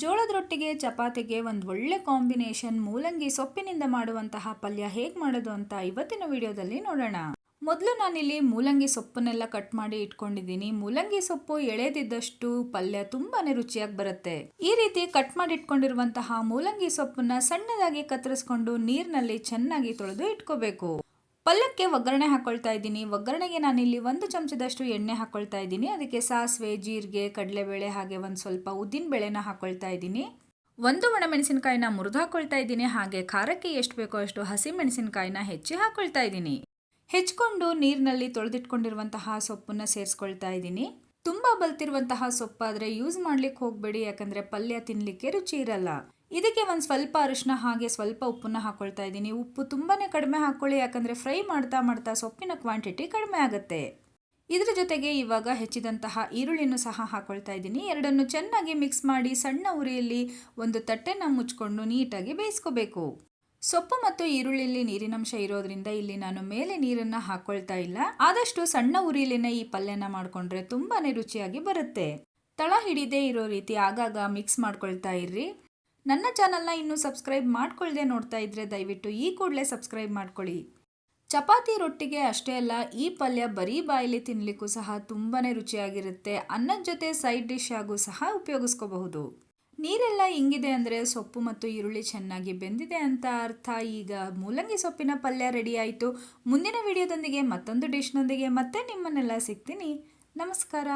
ಜೋಳದ ರೊಟ್ಟಿಗೆ ಚಪಾತಿಗೆ ಒಂದು ಒಳ್ಳೆ ಕಾಂಬಿನೇಷನ್ ಮೂಲಂಗಿ ಸೊಪ್ಪಿನಿಂದ ಮಾಡುವಂತಹ ಪಲ್ಯ ಹೇಗೆ ಮಾಡೋದು ಅಂತ ಇವತ್ತಿನ ವಿಡಿಯೋದಲ್ಲಿ ನೋಡೋಣ. ಮೊದಲು ನಾನಿಲ್ಲಿ ಮೂಲಂಗಿ ಸೊಪ್ಪನ್ನೆಲ್ಲ ಕಟ್ ಮಾಡಿ ಇಟ್ಕೊಂಡಿದ್ದೀನಿ. ಮೂಲಂಗಿ ಸೊಪ್ಪು ಎಳೆದಿದ್ದಷ್ಟು ಪಲ್ಯ ತುಂಬಾನೇ ರುಚಿಯಾಗಿ ಬರುತ್ತೆ. ಈ ರೀತಿ ಕಟ್ ಮಾಡಿ ಇಟ್ಕೊಂಡಿರುವಂತಹ ಮೂಲಂಗಿ ಸೊಪ್ಪನ್ನ ಸಣ್ಣದಾಗಿ ಕತ್ತರಿಸ್ಕೊಂಡು ನೀರಿನಲ್ಲಿ ಚೆನ್ನಾಗಿ ತೊಳೆದು ಇಟ್ಕೋಬೇಕು. ಪಲ್ಯಕ್ಕೆ ಒಗ್ಗರಣೆ ಹಾಕ್ಕೊಳ್ತಾ ಇದ್ದೀನಿ. ಒಗ್ಗರಣೆಗೆ ನಾನಿಲ್ಲಿ ಒಂದು ಚಮಚದಷ್ಟು ಎಣ್ಣೆ ಹಾಕೊಳ್ತಾ ಇದ್ದೀನಿ. ಅದಕ್ಕೆ ಸಾಸಿವೆ, ಜೀರಿಗೆ, ಕಡಲೆಬೇಳೆ ಹಾಗೆ ಒಂದು ಸ್ವಲ್ಪ ಉದ್ದಿನ ಬೇಳೆನ ಹಾಕ್ಕೊಳ್ತಾ ಇದ್ದೀನಿ. ಒಂದು ಒಣಮೆಣಸಿನಕಾಯಿನ ಮುರಿದು ಹಾಕೊಳ್ತಾ ಇದ್ದೀನಿ. ಹಾಗೆ ಖಾರಕ್ಕೆ ಎಷ್ಟು ಬೇಕೋ ಅಷ್ಟು ಹಸಿ ಮೆಣಸಿನಕಾಯಿನ ಹೆಚ್ಚಿ ಹಾಕ್ಕೊಳ್ತಾ ಇದ್ದೀನಿ. ಹೆಚ್ಕೊಂಡು ನೀರಿನಲ್ಲಿ ತೊಳೆದಿಟ್ಕೊಂಡಿರುವಂತಹ ಸೊಪ್ಪನ್ನ ಸೇರಿಸ್ಕೊಳ್ತಾ ಇದ್ದೀನಿ. ತುಂಬ ಬಲ್ತಿರುವಂತಹ ಸೊಪ್ಪಾದರೆ ಯೂಸ್ ಮಾಡ್ಲಿಕ್ಕೆ ಹೋಗಬೇಡಿ. ಯಾಕಂದರೆ ಪಲ್ಯ ತಿನ್ನಲಿಕ್ಕೆ ರುಚಿ ಇರಲ್ಲ. ಇದಕ್ಕೆ ಒಂದು ಸ್ವಲ್ಪ ಅರಿಶಿನ ಹಾಗೆ ಸ್ವಲ್ಪ ಉಪ್ಪನ್ನ ಹಾಕ್ಕೊಳ್ತಾ ಇದ್ದೀನಿ. ಉಪ್ಪು ತುಂಬಾ ಕಡಿಮೆ ಹಾಕ್ಕೊಳ್ಳಿ ಯಾಕಂದರೆ ಫ್ರೈ ಮಾಡ್ತಾ ಮಾಡ್ತಾ ಸೊಪ್ಪಿನ ಕ್ವಾಂಟಿಟಿ ಕಡಿಮೆ ಆಗುತ್ತೆ. ಇದರ ಜೊತೆಗೆ ಇವಾಗ ಹೆಚ್ಚಿದಂತಹ ಈರುಳ್ಳಿನೂ ಸಹ ಹಾಕ್ಕೊಳ್ತಾ ಇದ್ದೀನಿ. ಎರಡನ್ನು ಚೆನ್ನಾಗಿ ಮಿಕ್ಸ್ ಮಾಡಿ ಸಣ್ಣ ಉರಿಯಲ್ಲಿ ಒಂದು ತಟ್ಟೆನ ಮುಚ್ಕೊಂಡು ನೀಟಾಗಿ ಬೇಯಿಸ್ಕೋಬೇಕು. ಸೊಪ್ಪು ಮತ್ತು ಈರುಳ್ಳಿಯಲ್ಲಿ ನೀರಿನಂಶ ಇರೋದ್ರಿಂದ ಇಲ್ಲಿ ನಾನು ಮೇಲೆ ನೀರನ್ನು ಹಾಕ್ಕೊಳ್ತಾ ಇಲ್ಲ. ಆದಷ್ಟು ಸಣ್ಣ ಉರಿಯಲ್ಲಿನ ಈ ಪಲ್ಯನ ಮಾಡಿಕೊಂಡ್ರೆ ತುಂಬಾ ರುಚಿಯಾಗಿ ಬರುತ್ತೆ. ತಳ ಹಿಡಿದೇ ಇರೋ ರೀತಿ ಆಗಾಗ ಮಿಕ್ಸ್ ಮಾಡ್ಕೊಳ್ತಾ ಇರ್ರಿ. ನನ್ನ ಚಾನಲ್ನ ಇನ್ನೂ ಸಬ್ಸ್ಕ್ರೈಬ್ ಮಾಡ್ಕೊಳ್ಳದೆ ನೋಡ್ತಾ ಇದ್ರೆ ದಯವಿಟ್ಟು ಈ ಕೂಡಲೇ ಸಬ್ಸ್ಕ್ರೈಬ್ ಮಾಡ್ಕೊಳ್ಳಿ. ಚಪಾತಿ ರೊಟ್ಟಿಗೆ ಅಷ್ಟೇ ಅಲ್ಲ, ಈ ಪಲ್ಯ ಬರೀ ಬಾಯಲ್ಲಿ ತಿನ್ನಲಿಕ್ಕೂ ಸಹ ತುಂಬಾ ರುಚಿಯಾಗಿರುತ್ತೆ. ಅನ್ನದ ಜೊತೆ ಸೈಡ್ ಡಿಶ್ ಆಗು ಸಹ ಉಪಯೋಗಿಸ್ಕೋಬಹುದು. ನೀರೆಲ್ಲ ಹಿಂಗಿದೆ ಅಂದರೆ ಸೊಪ್ಪು ಮತ್ತು ಈರುಳ್ಳಿ ಚೆನ್ನಾಗಿ ಬೆಂದಿದೆ ಅಂತ ಅರ್ಥ. ಈಗ ಮೂಲಂಗಿ ಸೊಪ್ಪಿನ ಪಲ್ಯ ರೆಡಿ ಆಯಿತು. ಮುಂದಿನ ವಿಡಿಯೋದೊಂದಿಗೆ ಮತ್ತೊಂದು ಡಿಶ್ನೊಂದಿಗೆ ಮತ್ತೆ ನಿಮ್ಮನ್ನೆಲ್ಲ ಸಿಗ್ತೀನಿ. ನಮಸ್ಕಾರ.